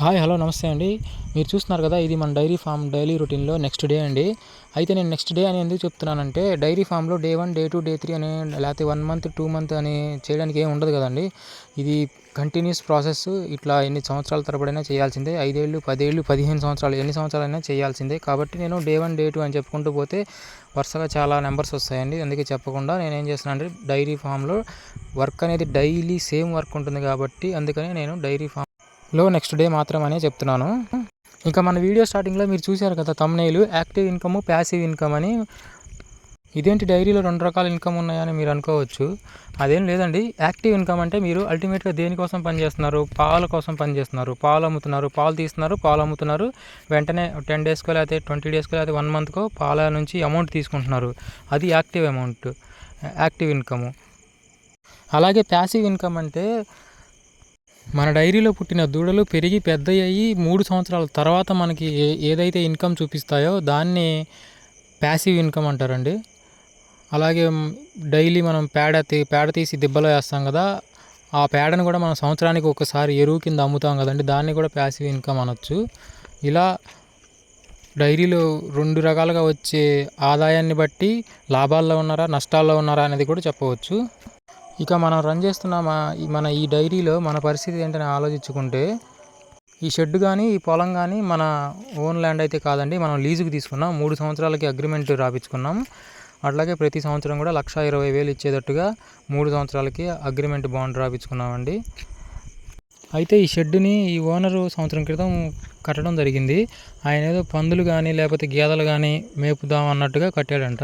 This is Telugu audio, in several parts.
హాయ్ హలో నమస్తే అండి. మీరు చూస్తున్నారు కదా ఇది మన డైరీ ఫామ్ డైలీ రొటీన్లో నెక్స్ట్ డే అండి. అయితే నేను నెక్స్ట్ డే అని ఎందుకు చెప్తున్నానంటే డైరీ ఫామ్లో day one day two day three అని లేకపోతే వన్ మంత్ టూ మంత్ అని చేయడానికి ఏం ఉండదు కదండి. ఇది కంటిన్యూస్ ప్రాసెస్ ఇట్లా ఎన్ని సంవత్సరాల తరబడైనా చేయాల్సిందే. ఐదేళ్ళు పదేళ్ళు పదిహేను సంవత్సరాలు ఎన్ని సంవత్సరాలైనా చేయాల్సిందే. కాబట్టి నేను డే వన్ డే టూ అని చెప్పుకుంటూ పోతే వరుసగా చాలా నెంబర్స్ వస్తాయండి. అందుకే చెప్పకుండా నేను ఏం చేస్తున్నాను అంటే డైరీ ఫామ్లో వర్క్ అనేది డైలీ సేమ్ వర్క్ ఉంటుంది కాబట్టి అందుకని నేను డైరీ ఫామ్ లో నెక్స్ట్ డే మాత్రమనే చెప్తున్నాను. ఇంకా మన వీడియో స్టార్టింగ్లో మీరు చూశారు కదా తమ్నేలు యాక్టివ్ ఇన్కమ్ ప్యాసివ్ ఇన్కమ్ అని. ఇదేంటి డైరీలో రెండు రకాల ఇన్కమ్ ఉన్నాయని మీరు అనుకోవచ్చు. అదేం లేదండి. యాక్టివ్ ఇన్కమ్ అంటే మీరు అల్టిమేట్గా దేనికోసం పనిచేస్తున్నారు? పాల కోసం పనిచేస్తున్నారు. పాలు అమ్ముతున్నారు. పాలు తీస్తున్నారు. పాలు అమ్ముతున్నారు. వెంటనే టెన్ డేస్కో లేకపోతే ట్వంటీ డేస్కో లేకపోతే వన్ మంత్కో పాల నుంచి అమౌంట్ తీసుకుంటున్నారు. అది యాక్టివ్ అమౌంట్ యాక్టివ్ ఇన్కమ్ అలాగే ప్యాసివ్ ఇన్కమ్ అంటే మన డైరీలో పుట్టిన దూడలు పెరిగి పెద్దయ్యి మూడు సంవత్సరాల తర్వాత మనకి ఏ ఏదైతే ఇన్కమ్ చూపిస్తాయో దాన్ని ప్యాసివ్ ఇన్కమ్ అంటారండి. అలాగే డైలీ మనం పేడ తీ పేడ తీసి దిబ్బలో వేస్తాం కదా ఆ పేడను కూడా మనం సంవత్సరానికి ఒకసారి ఎరువు కింద అమ్ముతాం కదండి దాన్ని కూడా ప్యాసివ్ ఇన్కమ్ అనొచ్చు. ఇలా డైరీలో రెండు రకాలుగా వచ్చే ఆదాయాన్ని బట్టి లాభాల్లో ఉన్నారా నష్టాల్లో ఉన్నారా అనేది కూడా చెప్పవచ్చు. ఇక మనం రన్ చేస్తున్న మన ఈ డైరీలో మన పరిస్థితి ఏంటని ఆలోచించుకుంటే ఈ షెడ్ కానీ ఈ పొలం కానీ మన ఓన్ ల్యాండ్ అయితే కాదండి మనం లీజుకి తీసుకున్నాం. మూడు సంవత్సరాలకి అగ్రిమెంట్ రాపించుకున్నాం అట్లాగే ప్రతి సంవత్సరం కూడా లక్ష ఇరవై వేలు ఇచ్చేటట్టుగా మూడు సంవత్సరాలకి అగ్రిమెంట్ బాండ్ రాపించుకున్నామండి అయితే ఈ షెడ్ని ఈ ఓనరు సంవత్సరం క్రితం కట్టడం జరిగింది. ఆయన ఏదో పందులు కానీ లేకపోతే గేదెలు కానీ మేపుదాం అన్నట్టుగా కట్టాడంట.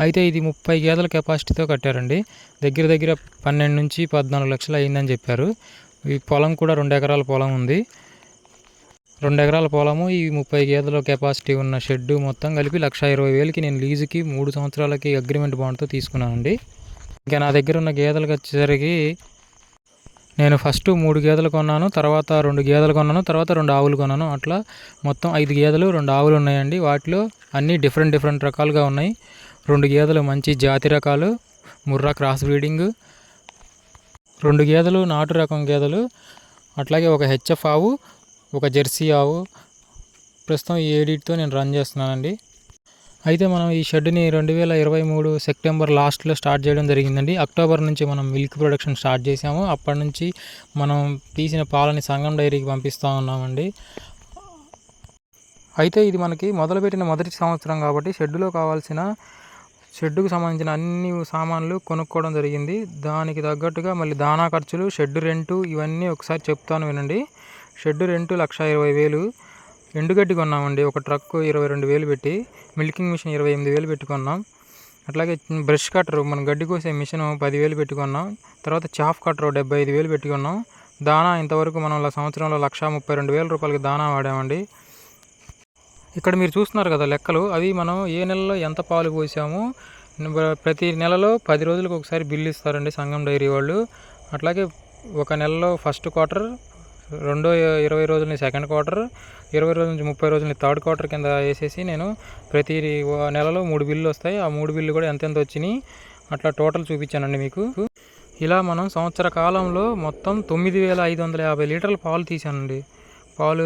అయితే ఇది ముప్పై గేదెల కెపాసిటీతో కట్టారండి. దగ్గర దగ్గర పన్నెండు నుంచి పద్నాలుగు లక్షలు అయిందని చెప్పారు. ఈ పొలం కూడా రెండు ఎకరాల పొలం ఉంది. రెండు ఎకరాల పొలము ఈ ముప్పై గేదెల కెపాసిటీ ఉన్న షెడ్డు మొత్తం కలిపి లక్ష ఇరవై వేలకి నేను లీజుకి మూడు సంవత్సరాలకి అగ్రిమెంట్ బాండ్తో తీసుకున్నానండి. ఇంకా నా దగ్గర ఉన్న గేదెలకు వచ్చేసరికి నేను ఫస్ట్ మూడు గేదెలు కొన్నాను తర్వాత రెండు గేదెలు కొన్నాను తర్వాత రెండు ఆవులు కొన్నాను. అట్లా మొత్తం ఐదు గేదెలు రెండు ఆవులు ఉన్నాయండి. వాటిలో అన్నీ డిఫరెంట్ డిఫరెంట్ రకాలుగా ఉన్నాయి. రెండు గేదెలు మంచి జాతి రకాలు ముర్రా క్రాస్ బ్రీడింగ్. రెండు గేదెలు నాటు రకం గేదెలు అట్లాగే ఒక హెచ్ఎఫ్ ఆవు ఒక జెర్సీ ఆవు. ప్రస్తుతం ఈ ఏడిట్తో నేను రన్ చేస్తున్నానండి. అయితే మనం ఈ షెడ్ని రెండు వేల ఇరవై మూడు సెప్టెంబర్ లాస్ట్లో స్టార్ట్ చేయడం జరిగిందండి. అక్టోబర్ నుంచి మనం మిల్క్ ప్రొడక్షన్ స్టార్ట్ చేసాము అప్పటి నుంచి మనం తీసిన పాలని సంగం డైరీకి పంపిస్తూ ఉన్నామండి. అయితే ఇది మనకి మొదలుపెట్టిన మొదటి సంవత్సరం కాబట్టి షెడ్లో కావాల్సిన షెడ్డుకు సంబంధించిన అన్ని సామాన్లు కొనుక్కోవడం జరిగింది. దానికి తగ్గట్టుగా మళ్ళీ దానా ఖర్చులు షెడ్ రెంటు ఇవన్నీ ఒకసారి చెప్తాను వినండి. షెడ్ రెంటు లక్ష ఇరవై వేలు. ఎండుగడ్డి కొన్నామండి. ఒక ట్రక్ ఇరవై రెండు వేలు పెట్టి మిల్కింగ్ మిషన్ ఇరవై ఎనిమిది వేలు పెట్టుకున్నాం అట్లాగే బ్రష్ కట్టరు మనం గడ్డి కోసే మిషన్ పదివేలు పెట్టుకున్నాం తర్వాత చాఫ్ కట్టరు డెబ్బై ఐదు వేలు పెట్టుకున్నాం దానా ఇంతవరకు మనం సంవత్సరంలో లక్ష ముప్పై రెండు వేల రూపాయలకి దానా వాడామండి. ఇక్కడ మీరు చూస్తున్నారు కదా లెక్కలు. అవి మనం ఏ నెలలో ఎంత పాలు పోసామో ప్రతి నెలలో పది రోజులకు ఒకసారి బిల్లు ఇస్తారండి సంఘం డైరీ వాళ్ళు. అట్లాగే ఒక నెలలో ఫస్ట్ క్వార్టర్ రెండో ఇరవై రోజులని సెకండ్ క్వార్టర్ ఇరవై రోజుల నుంచి ముప్పై రోజులని థర్డ్ క్వార్టర్ కింద వేసేసి నేను ప్రతి నెలలో మూడు బిల్లు వస్తాయి. ఆ మూడు బిల్లు కూడా ఎంతెంత వచ్చినాయి అట్లా టోటల్ చూపించానండి మీకు. ఇలా మనం సంవత్సర కాలంలో మొత్తం తొమ్మిది వేల ఐదు వందల యాభై లీటర్ల పాలు తీసానండి పాలు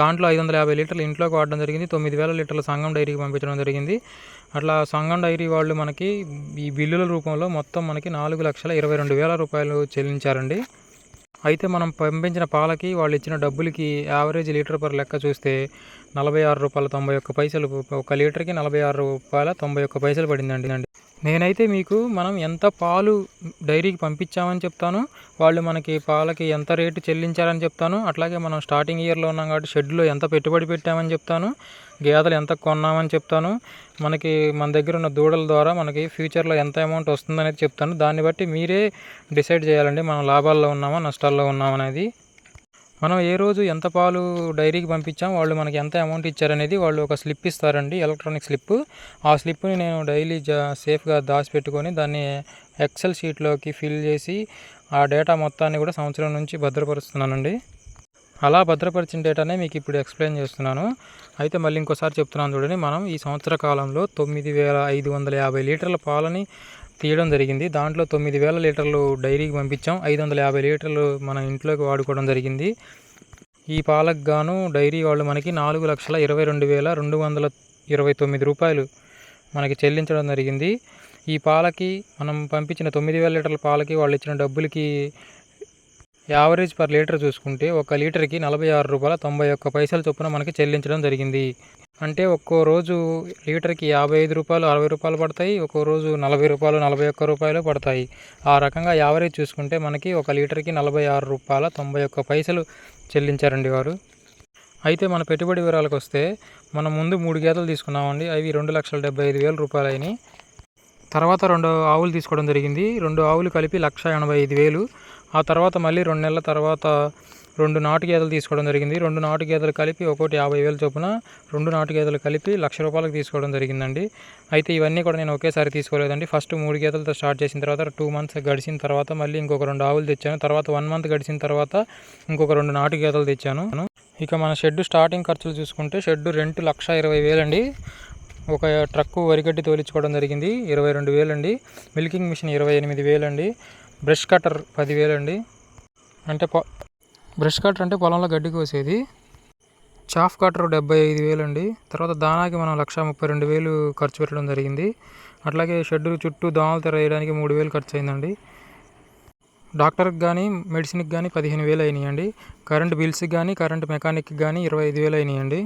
దాంట్లో ఐదు వందల యాభై లీటర్లు ఇంట్లోకి వాడడం జరిగింది. తొమ్మిది వేల లీటర్ల సంఘం డైరీకి పంపించడం జరిగింది. అట్లా సంఘం డైరీ వాళ్ళు మనకి ఈ బిల్లుల రూపంలో మొత్తం మనకి నాలుగు లక్షల ఇరవై రెండు వేల రూపాయలు చెల్లించారండి. అయితే మనం పంపించిన పాలకి వాళ్ళు ఇచ్చిన డబ్బులకి యావరేజ్ లీటర్ పర్ లెక్క చూస్తే నలభై ఆరు రూపాయల తొంభై ఒక్క పైసలు ఒక లీటర్కి నలభై ఆరు రూపాయల తొంభై ఒక్క పైసలు పడిందండి. అండి నేనైతే మీకు మనం ఎంత పాలు డైరీకి పంపించామని చెప్తాను వాళ్ళు మనకి పాలకి ఎంత రేటు చెల్లించారని చెప్తాను అట్లాగే మనం స్టార్టింగ్ ఇయర్లో ఉన్నాం కాబట్టి షెడ్లో ఎంత పెట్టుబడి పెట్టామని చెప్తాను గేదెలు ఎంత కొన్నామని చెప్తాను మనకి మన దగ్గర ఉన్న దూడల ద్వారా మనకి ఫ్యూచర్లో ఎంత అమౌంట్ వస్తుందనేది చెప్తాను దాన్ని బట్టి మీరే డిసైడ్ చేయాలండి మనం లాభాల్లో ఉన్నామా నష్టాల్లో ఉన్నామనేది మనం ఏ రోజు ఎంత పాలు డైరీకి పంపించాం వాళ్ళు మనకి ఎంత అమౌంట్ ఇచ్చారనేది వాళ్ళు ఒక స్లిప్ ఇస్తారండి ఎలక్ట్రానిక్ స్లిప్. ఆ స్లిప్ని నేను డైలీ జా సేఫ్గా దాచిపెట్టుకొని దాన్ని ఎక్సెల్ షీట్లోకి ఫిల్ చేసి ఆ డేటా మొత్తాన్ని కూడా సంవత్సరం నుంచి భద్రపరుస్తున్నానండి. అలా భద్రపరిచిన డేటానే మీకు ఇప్పుడు ఎక్స్ప్లెయిన్ చేస్తున్నాను. అయితే మళ్ళీ ఇంకోసారి చెప్తున్నాను చూడండి మనం ఈ సంవత్సర కాలంలో తొమ్మిది వేల ఐదు వందల యాభై లీటర్ల పాలని తీయడం జరిగింది. దాంట్లో తొమ్మిది వేల లీటర్లు డైరీకి పంపించాం. ఐదు వందల యాభై లీటర్లు మన ఇంట్లోకి వాడుకోవడం జరిగింది. ఈ పాలకు గాను డైరీ వాళ్ళు మనకి నాలుగు లక్షల ఇరవై రెండు వేల రెండు వందల ఇరవై తొమ్మిది రూపాయలు మనకి చెల్లించడం జరిగింది. ఈ పాలకి మనం పంపించిన తొమ్మిది వేల లీటర్ల పాలకి వాళ్ళు ఇచ్చిన డబ్బులకి యావరేజ్ పర్ లీటర్ చూసుకుంటే ఒక లీటర్కి నలభై ఆరు రూపాయల తొంభై ఒక్క పైసల చొప్పున మనకి చెల్లించడం జరిగింది. అంటే ఒక్కో రోజు లీటర్కి యాభై ఐదు రూపాయలు అరవై రూపాయలు పడతాయి ఒక్కో రోజు నలభై రూపాయలు నలభై ఒక్క రూపాయలు పడతాయి. ఆ రకంగా యావరేజ్ చూసుకుంటే మనకి ఒక లీటర్కి నలభై ఆరు రూపాయల తొంభై ఒక్క పైసలు చెల్లించారండి వారు. అయితే మన పెట్టుబడి వివరాలకు వస్తే మనం ముందు మూడు గేదెలు తీసుకున్నామండి. అవి రెండు లక్షల డెబ్బై ఐదు వేల రూపాయలు అయినాయి తర్వాత రెండు ఆవులు తీసుకోవడం జరిగింది. రెండు ఆవులు కలిపి లక్ష ఎనభై ఐదు వేలు. ఆ తర్వాత మళ్ళీ రెండు నెలల తర్వాత రెండు నాటు గేదెలు తీసుకోవడం జరిగింది. రెండు నాటు గేదెలు కలిపి ఒక్కోటి యాభై వేలు చొప్పున రెండు నాటు గేదెలు కలిపి లక్ష రూపాయలకు తీసుకోవడం జరిగిందండి. అయితే ఇవన్నీ కూడా నేను ఒకేసారి తీసుకోలేదండి. ఫస్ట్ మూడు గేదెలతో స్టార్ట్ చేసిన తర్వాత టూ మంత్స్ గడిచిన తర్వాత మళ్ళీ ఇంకొక రెండు ఆవులు తెచ్చాను. తర్వాత వన్ మంత్ గడిచిన తర్వాత ఇంకొక రెండు నాటు గేదెలు తెచ్చాను. ఇక మన షెడ్ స్టార్టింగ్ ఖర్చులు చూసుకుంటే షెడ్ రెంట్ లక్ష ఇరవై వేలండి. ఒక ట్రక్కు వరిగడ్డి తోలించుకోవడం జరిగింది. ఇరవై రెండు వేలండి. మిల్కింగ్ మిషన్ ఇరవై ఎనిమిది వేలండి. బ్రష్ కట్టర్ పదివేలండి అంటే పొ బ్రష్ కట్టర్ అంటే పొలంలో గడ్డి కోసేది. చాఫ్ కట్టర్ డెబ్బై ఐదు వేలు అండి. తర్వాత దానాకి మనం లక్ష ముప్పై రెండు వేలు ఖర్చు పెట్టడం జరిగింది. అట్లాగే షెడ్ చుట్టూ దోమలు తెర వేయడానికి మూడు వేలు ఖర్చు అయిందండి డాక్టర్కి కానీ మెడిసిన్కి కానీ పదిహేను వేలు అయినాయండి. కరెంట్ బిల్స్కి కానీ కరెంట్ మెకానిక్కి కానీ ఇరవై ఐదు వేలు అయినాయండి.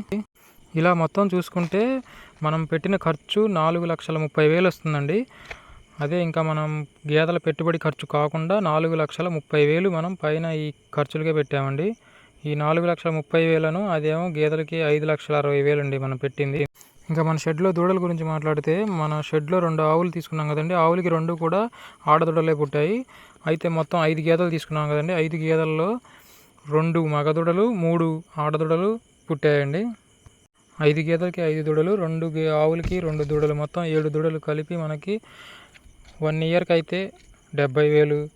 ఇలా మొత్తం చూసుకుంటే మనం పెట్టిన ఖర్చు నాలుగు లక్షల ముప్పై వేలు వస్తుందండి. అదే ఇంకా మనం గేదెల పెట్టుబడి ఖర్చు కాకుండా నాలుగు లక్షల ముప్పై వేలు మనం పైన ఈ ఖర్చులుగా పెట్టామండి. ఈ నాలుగు లక్షల ముప్పై వేలను అదేమో గేదెలకి ఐదు లక్షల అరవై వేలు అండి మనం పెట్టింది. ఇంకా మన షెడ్లో దూడల గురించి మాట్లాడితే మన షెడ్లో రెండు ఆవులు తీసుకున్నాం కదండి. ఆవులకి రెండు కూడా ఆడదూడలే పుట్టాయి. అయితే మొత్తం ఐదు గేదెలు తీసుకున్నాం కదండి. ఐదు గేదెల్లో రెండు మగదుడలు మూడు ఆడదూడలు పుట్టాయండి. ఐదు గేదెలకి ఐదు దూడలు రెండు గే ఆవులకి రెండు దూడలు. మొత్తం ఏడు దూడలు కలిపి మనకి వన్ ఇయర్కి అయితే డెబ్బై వేలు.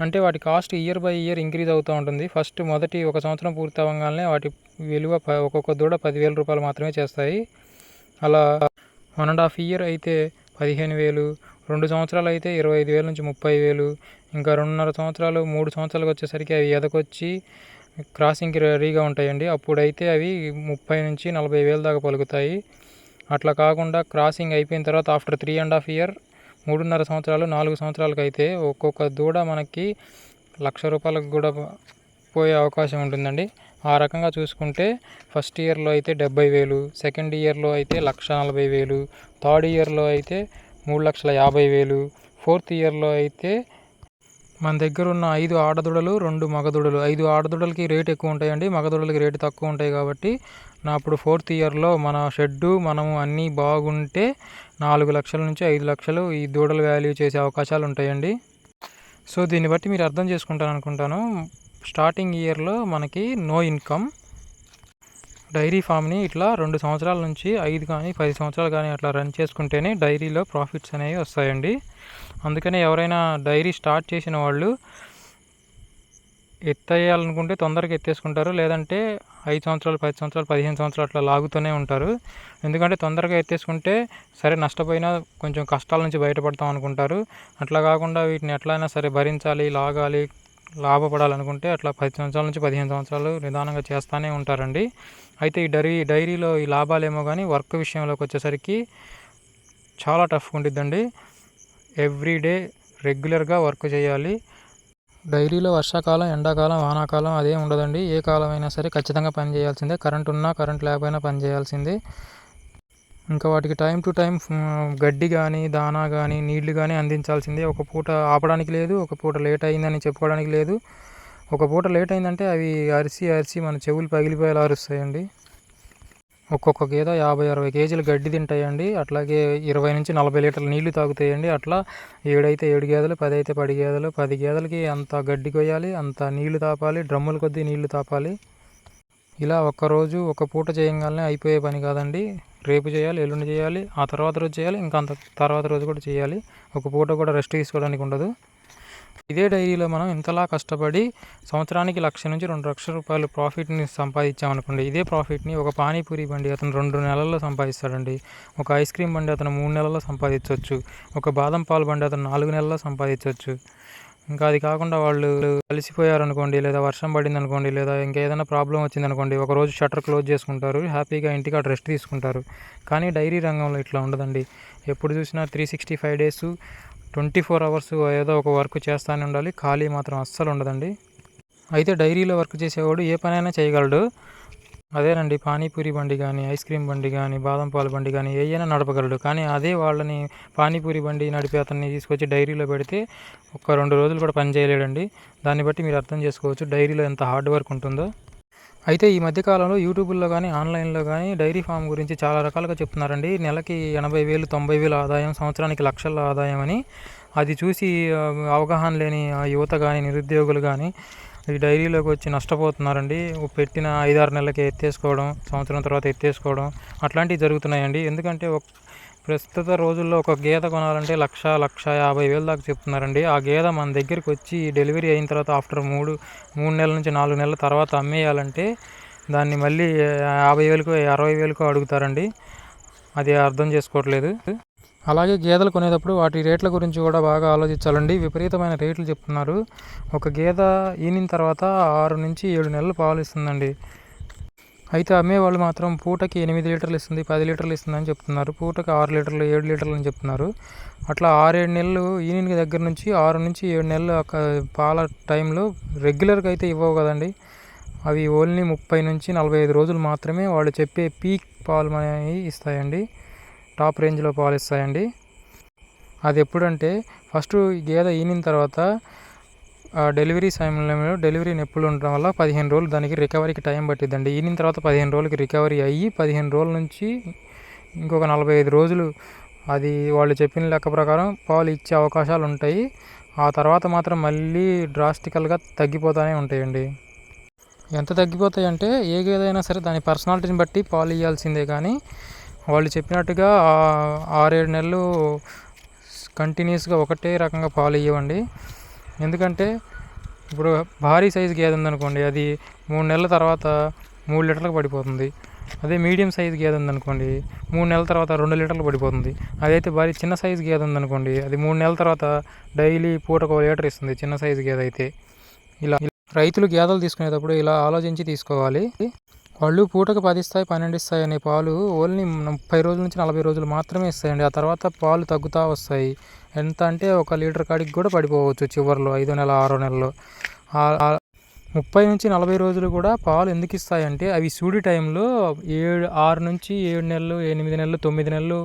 అంటే వాటి cost year by year increase అవుతూ ఉంటుంది. ఫస్ట్ మొదటి ఒక సంవత్సరం పూర్తి అవ్వగానే వాటి విలువ ప- ఒక్కొక్క దూడ పదివేల రూపాయలు మాత్రమే చేస్తాయి. అలా వన్ అండ్ హాఫ్ ఇయర్ అయితే పదిహేను వేలు. రెండు సంవత్సరాలు అయితే ఇరవై ఐదు వేల నుంచి ముప్పై వేలు. ఇంకా రెండున్నర సంవత్సరాలు మూడు సంవత్సరాలకు వచ్చేసరికి అవి ఎదకొచ్చి క్రాసింగ్కి రెడీగా ఉంటాయండి. అప్పుడైతే అవి ముప్పై నుంచి నలభై వేల దాకా పలుకుతాయి. అట్లా కాకుండా క్రాసింగ్ అయిపోయిన తర్వాత after three and half year మూడున్నర సంవత్సరాలు నాలుగు సంవత్సరాలకు అయితే ఒక్కొక్క దూడ మనకి లక్ష రూపాయలకు కూడా పోయే అవకాశం ఉంటుందండి. ఆ రకంగా చూసుకుంటే ఫస్ట్ ఇయర్లో అయితే డెబ్బై వేలు సెకండ్ ఇయర్లో అయితే లక్ష నలభై వేలు థర్డ్ ఇయర్లో అయితే మూడు లక్షల యాభై వేలు ఫోర్త్ ఇయర్లో అయితే మన దగ్గర ఉన్న ఐదు ఆడదూడలు రెండు మగదుడలు. ఐదు ఆడదూడలకి రేట్ ఎక్కువ ఉంటాయండి. మగదూడలకి రేటు తక్కువ ఉంటాయి కాబట్టి నా అప్పుడు ఫోర్త్ ఇయర్లో మన షెడ్డు మనము అన్నీ బాగుంటే నాలుగు లక్షల నుంచి ఐదు లక్షలు ఈ దూడలు వాల్యూ చేసే అవకాశాలు ఉంటాయండి. సో దీన్ని బట్టి మీరు అర్థం చేసుకుంటాను అనుకుంటాను. స్టార్టింగ్ ఇయర్లో మనకి నో ఇన్కమ్. డైరీ ఫామ్ని ఇట్లా రెండు సంవత్సరాల నుంచి ఐదు కానీ పది సంవత్సరాలు కానీ అట్లా రన్ చేసుకుంటేనే డైరీలో ప్రాఫిట్స్ అనేవి వస్తాయండి. అందుకనే ఎవరైనా డైరీ స్టార్ట్ చేసిన వాళ్ళు ఎత్తేయాలనుకుంటే తొందరగా ఎత్తేసుకుంటారు. లేదంటే ఐదు సంవత్సరాలు పది సంవత్సరాలు పదిహేను సంవత్సరాలు అట్లా లాగుతూనే ఉంటారు. ఎందుకంటే తొందరగా ఎత్తేసుకుంటే సరే నష్టపోయినా కొంచెం కష్టాల నుంచి బయటపడతాం అనుకుంటారు. అట్లా కాకుండా వీటిని ఎట్లయినా సరే భరించాలి లాగాలి లాభపడాలనుకుంటే అట్లా పది సంవత్సరాల నుంచి పదిహేను సంవత్సరాలు నిదానంగా చేస్తూనే ఉంటారండి. అయితే ఈ డైరీ డైరీలో ఈ లాభాలేమో కానీ వర్క్ విషయంలోకి వచ్చేసరికి చాలా టఫ్గా ఉండిద్దండి. ఎవ్రీడే రెగ్యులర్గా వర్క్ చేయాలి. డైరీలో వర్షాకాలం ఎండాకాలం వానాకాలం అదే ఉండదండి. ఏ కాలం అయినా సరే ఖచ్చితంగా పని చేయాల్సిందే. కరెంట్ ఉన్నా కరెంట్ లేకపోయినా పని చేయాల్సిందే. ఇంకా వాటికి టైం టు టైం గడ్డి కానీ దానా కానీ నీళ్ళు కానీ అందించాల్సిందే. ఒక పూట ఆపడానికి లేదు ఒక పూట లేట్ అయిందని చెప్పుకోవడానికి లేదు. ఒక పూట లేట్ అయిందంటే అవి అరిసి అరిసి మన చెవులు పగిలిపోయేలా అరుస్తాయండి. ఒక్కొక్క గేద యాభై అరవై కేజీలు గడ్డి తింటాయండి. అట్లాగే ఇరవై నుంచి నలభై లీటర్ల నీళ్ళు తాగుతాయండి. అట్లా ఏడైతే ఏడు గేదెలు పది అయితే పది గేదెలు పది గేదెలకి అంత గడ్డి కొయ్యాలి అంత నీళ్ళు తాపాలి డ్రమ్ముల కొద్దీ నీళ్ళు తాపాలి. ఇలా ఒక్కరోజు ఒక పూట చేయగానే అయిపోయే పని కాదండి. రేపు చేయాలి ఎల్లుండి చేయాలి ఆ తర్వాత రోజు చేయాలి ఇంకా అంత తర్వాత రోజు కూడా చేయాలి. ఒక పూట కూడా రెస్ట్ తీసుకోవడానికి ఉండదు. ఇదే డైరీలో మనం ఇంతలా కష్టపడి సంవత్సరానికి లక్ష నుంచి రెండు లక్షల రూపాయలు ప్రాఫిట్ని సంపాదించామనుకోండి ఇదే ప్రాఫిట్ని ఒక పానీపూరి బండి అతను రెండు నెలల్లో సంపాదిస్తాడండి ఒక ఐస్ క్రీమ్ బండి అతను మూడు నెలల్లో సంపాదించవచ్చు ఒక బాదం పాలు బండి అతను నాలుగు నెలల్లో సంపాదించవచ్చు. ఇంకా అది కాకుండా వాళ్ళు కలిసిపోయారు అనుకోండి లేదా వర్షం పడింది అనుకోండి లేదా ఇంకా ఏదైనా ప్రాబ్లం వచ్చింది అనుకోండి ఒక రోజు షట్టర్ క్లోజ్ చేసుకుంటారు హ్యాపీగా ఇంటికి అటు రెస్ట్ తీసుకుంటారు. కానీ డైరీ రంగంలో ఇట్లా ఉండదండి. ఎప్పుడు చూసినా three sixty five days twenty four hours ఏదో ఒక వర్క్ చేస్తూనే ఉండాలి. ఖాళీ మాత్రం అస్సలు ఉండదండి. అయితే డైరీలో వర్క్ చేసేవాడు ఏ పనైనా చేయగలడు. అదేనండి పానీపూరి బండి కానీ ఐస్ క్రీమ్ బండి కానీ బాదం పాలు బండి కానీ ఏదైనా నడపగలడు. కానీ అదే వాళ్ళని పానీపూరి బండి నడిపే అతన్ని తీసుకొచ్చి డైరీలో పెడితే ఒక రెండు రోజులు కూడా పని చేయలేడండి. దాన్ని బట్టి మీరు అర్థం చేసుకోవచ్చు డైరీలో ఎంత హార్డ్ వర్క్ ఉంటుందో. అయితే ఈ మధ్యకాలంలో యూట్యూబ్లో కానీ ఆన్లైన్లో కానీ డైరీ ఫామ్ గురించి చాలా రకాలుగా చెప్తున్నారండి. నెలకి ఎనభై వేలు తొంభై వేలు ఆదాయం సంవత్సరానికి లక్షల ఆదాయం అని. అది చూసి అవగాహన లేని ఆ యువత కానీ నిరుద్యోగులు కానీ ఈ డైరీలోకి వచ్చి నష్టపోతున్నారండి. పెట్టిన ఐదారు నెలలకి ఎత్తేసుకోవడం సంవత్సరం తర్వాత ఎత్తేసుకోవడం అట్లాంటివి జరుగుతున్నాయండి. ఎందుకంటే ఒక ప్రస్తుత రోజుల్లో ఒక గేద కొనాలంటే లక్ష లక్ష యాభై వేలు దాకా చెప్తున్నారండి. ఆ గేద మన దగ్గరికి వచ్చి డెలివరీ అయిన తర్వాత ఆఫ్టర్ మూడు మూడు నెలల నుంచి నాలుగు నెలల తర్వాత అమ్మేయాలంటే దాన్ని మళ్ళీ యాభై వేలకు అరవై వేలకు అడుగుతారండి. అది అర్థం చేసుకోవట్లేదు. అలాగే గేదెలు కొనేటప్పుడు వాటి రేట్ల గురించి కూడా బాగా ఆలోచించాలండి. విపరీతమైన రేట్లు చెప్తున్నారు. ఒక గేదె ఈనిన తర్వాత ఆరు నుంచి ఏడు నెలలు పాలు ఇస్తుందండి. అయితే అమ్మేవాళ్ళు మాత్రం పూటకి ఎనిమిది లీటర్లు ఇస్తుంది పది లీటర్లు ఇస్తుందని చెప్తున్నారు. పూటకి ఆరు లీటర్లు ఏడు లీటర్లు అని చెప్తున్నారు. అట్లా ఆరేడు నెలలు ఈనిన దగ్గర నుంచి ఆరు నుంచి ఏడు నెలలు ఒక పాల టైంలో రెగ్యులర్గా అయితే ఇవ్వవు కదండి. అవి ఓన్లీ ముప్పై నుంచి నలభై ఐదు రోజులు మాత్రమే వాళ్ళు చెప్పే పీక్ పాలు అనేవి ఇస్తాయండి. టాప్ రేంజ్లో పాలు ఇస్తాయండి. అది ఎప్పుడంటే ఫస్ట్ గేదె ఈనిన తర్వాత డెలివరీ సమయంలో డెలివరీ నొప్పులు ఉండడం వల్ల పదిహేను రోజులు దానికి రికవరీకి టైం పట్టిద్దండి. ఈయన తర్వాత పదిహేను రోజులకి రికవరీ అయ్యి పదిహేను రోజుల నుంచి ఇంకొక నలభై ఐదు రోజులు అది వాళ్ళు చెప్పిన లెక్క ప్రకారం పాలు ఇచ్చే అవకాశాలు ఉంటాయి. ఆ తర్వాత మాత్రం మళ్ళీ డ్రాస్టికల్గా తగ్గిపోతూనే ఉంటాయండి. ఎంత తగ్గిపోతాయంటే ఏ గేదైనా సరే దాని పర్సనాలిటీని బట్టి పాలు ఇవ్వాల్సిందే కానీ వాళ్ళు చెప్పినట్టుగా ఆరేడు నెలలు కంటిన్యూస్గా ఒకటే రకంగా పాలు ఇవ్వండి ఎందుకంటే ఇప్పుడు భారీ సైజు గేదె ఉందనుకోండి అది మూడు నెలల తర్వాత మూడు లీటర్లకు పడిపోతుంది. అదే మీడియం సైజు గేదె ఉందనుకోండి మూడు నెలల తర్వాత రెండు లీటర్లు పడిపోతుంది. అదైతే భారీ చిన్న సైజు గేదె ఉందనుకోండి అది మూడు నెలల తర్వాత డైలీ పూటకు ఒక లీటర్ ఇస్తుంది చిన్న సైజు గేదె అయితే. ఇలా రైతులు గేదెలు తీసుకునేటప్పుడు ఇలా ఆలోచించి తీసుకోవాలి. వాళ్ళు పూటకు పది ఇస్తాయి పన్నెండు ఇస్తాయి అనే పాలు ఓన్లీ ముప్పై రోజుల నుంచి నలభై రోజులు మాత్రమే ఇస్తాయండి. ఆ తర్వాత పాలు తగ్గుతూ వస్తాయి. ఎంత అంటే ఒక లీటర్ కాడికి కూడా పడిపోవచ్చు చివరిలో ఐదో నెల ఆరో నెలలో. ముప్పై నుంచి నలభై రోజులు కూడా పాలు ఎందుకు ఇస్తాయంటే అవి సూడి టైంలో ఏడు ఆరు నుంచి ఏడు నెలలు ఎనిమిది నెలలు తొమ్మిది నెలలు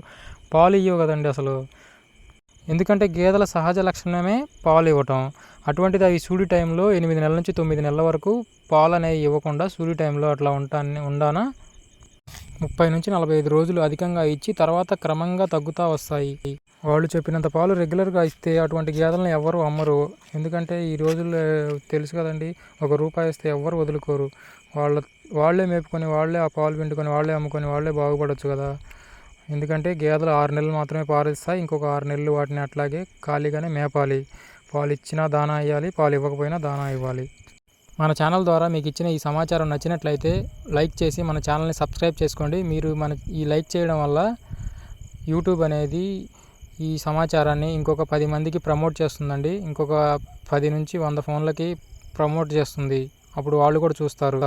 పాలు ఇవ్వవు కదండి అసలు. ఎందుకంటే గేదెల సహజ లక్షణమే పాలు ఇవ్వటం. అటువంటిది అవి సూడి టైంలో ఎనిమిది నెలల నుంచి తొమ్మిది నెలల వరకు పాలు అనేవి ఇవ్వకుండా సూడి టైంలో అట్లా ఉంటా ఉండాన? ముప్పై నుంచి నలభై ఐదు రోజులు అధికంగా ఇచ్చి తర్వాత క్రమంగా తగ్గుతూ వస్తాయి. వాళ్ళు చెప్పినంత పాలు రెగ్యులర్గా ఇస్తే అటువంటి గేదెలను ఎవరు అమ్మరు. ఎందుకంటే ఈ రోజుల్లో తెలుసు కదండి ఒక రూపాయి ఇస్తే ఎవరు వదులుకోరు. వాళ్ళ వాళ్ళే మేపుకొని వాళ్ళే ఆ పాలు పిండుకొని వాళ్ళే అమ్ముకొని వాళ్ళే బాగుపడవచ్చు కదా. ఎందుకంటే గేదెలు ఆరు నెలలు మాత్రమే పాలిస్తాయి ఇంకొక ఆరు నెలలు వాటిని అట్లాగే ఖాళీగానే మేపాలి. పాలు ఇచ్చినా దానా ఇవ్వాలి పాలు ఇవ్వకపోయినా దానా ఇవ్వాలి. మన ఛానల్ ద్వారా మీకు ఇచ్చిన ఈ సమాచారం నచ్చినట్లయితే లైక్ చేసి మన ఛానల్ని సబ్స్క్రైబ్ చేసుకోండి. మీరు మన ఈ లైక్ చేయడం వల్ల యూట్యూబ్ అనేది ఈ సమాచారాన్ని ఇంకొక పది మందికి ప్రమోట్ చేస్తుందండి. ఇంకొక పది నుంచి వంద ఫోన్లకి ప్రమోట్ చేస్తుంది. అప్పుడు వాళ్ళు కూడా చూస్తారు.